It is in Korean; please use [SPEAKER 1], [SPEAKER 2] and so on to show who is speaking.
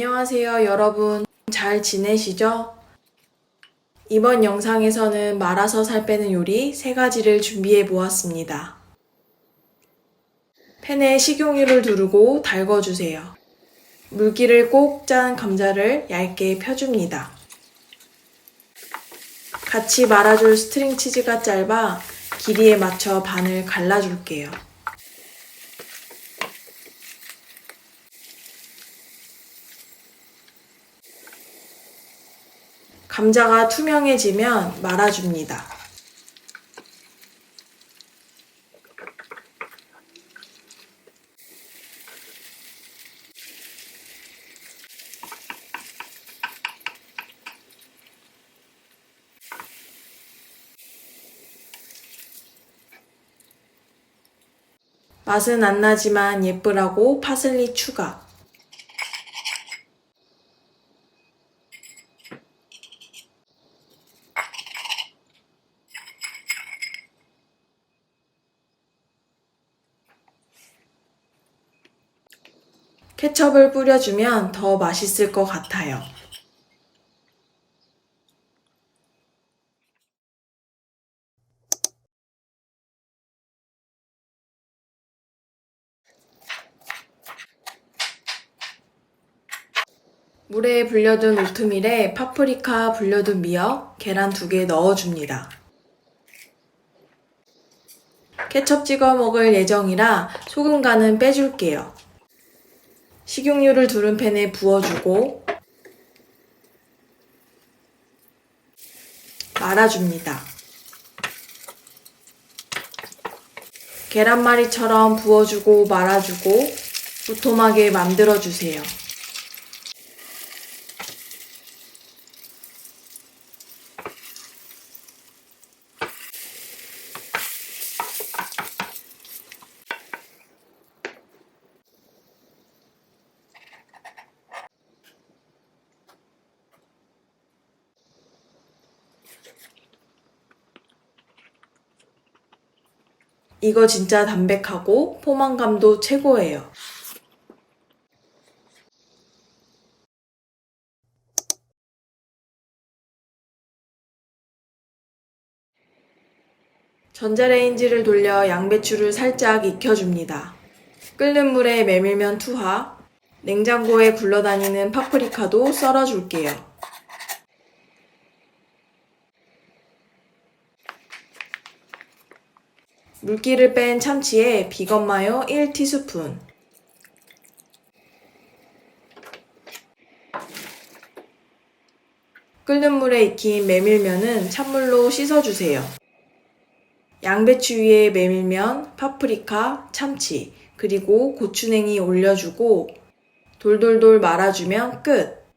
[SPEAKER 1] 안녕하세요, 여러분. 잘 지내시죠? 이번 영상에서는 말아서 살 빼는 요리 세 가지를 준비해 보았습니다. 팬에 식용유를 두르고 달궈주세요. 물기를 꼭 짠 감자를 얇게 펴줍니다. 같이 말아줄 스트링 치즈가 짧아 길이에 맞춰 반을 갈라줄게요. 감자가 투명해지면 말아줍니다. 맛은 안 나지만 예쁘라고 파슬리 추가. 케첩을 뿌려주면 더 맛있을 것 같아요. 물에 불려둔 오트밀에 파프리카 불려둔 미역, 계란 두 개 넣어줍니다. 케첩 찍어 먹을 예정이라 소금 간은 빼줄게요. 식용유를 두른 팬에 부어주고 말아줍니다. 계란말이처럼 부어주고 말아주고 도톰하게 만들어주세요. 이거 진짜 담백하고 포만감도 최고예요. 전자레인지를 돌려 양배추를 살짝 익혀줍니다. 끓는 물에 메밀면 투하, 냉장고에 굴러다니는 파프리카도 썰어줄게요. 물기를 뺀 참치에 비건 마요 1티스푼, 끓는 물에 익힌 메밀면은 찬물로 씻어주세요. 양배추 위에 메밀면, 파프리카, 참치, 그리고 고추냉이 올려주고 돌돌돌 말아주면 끝.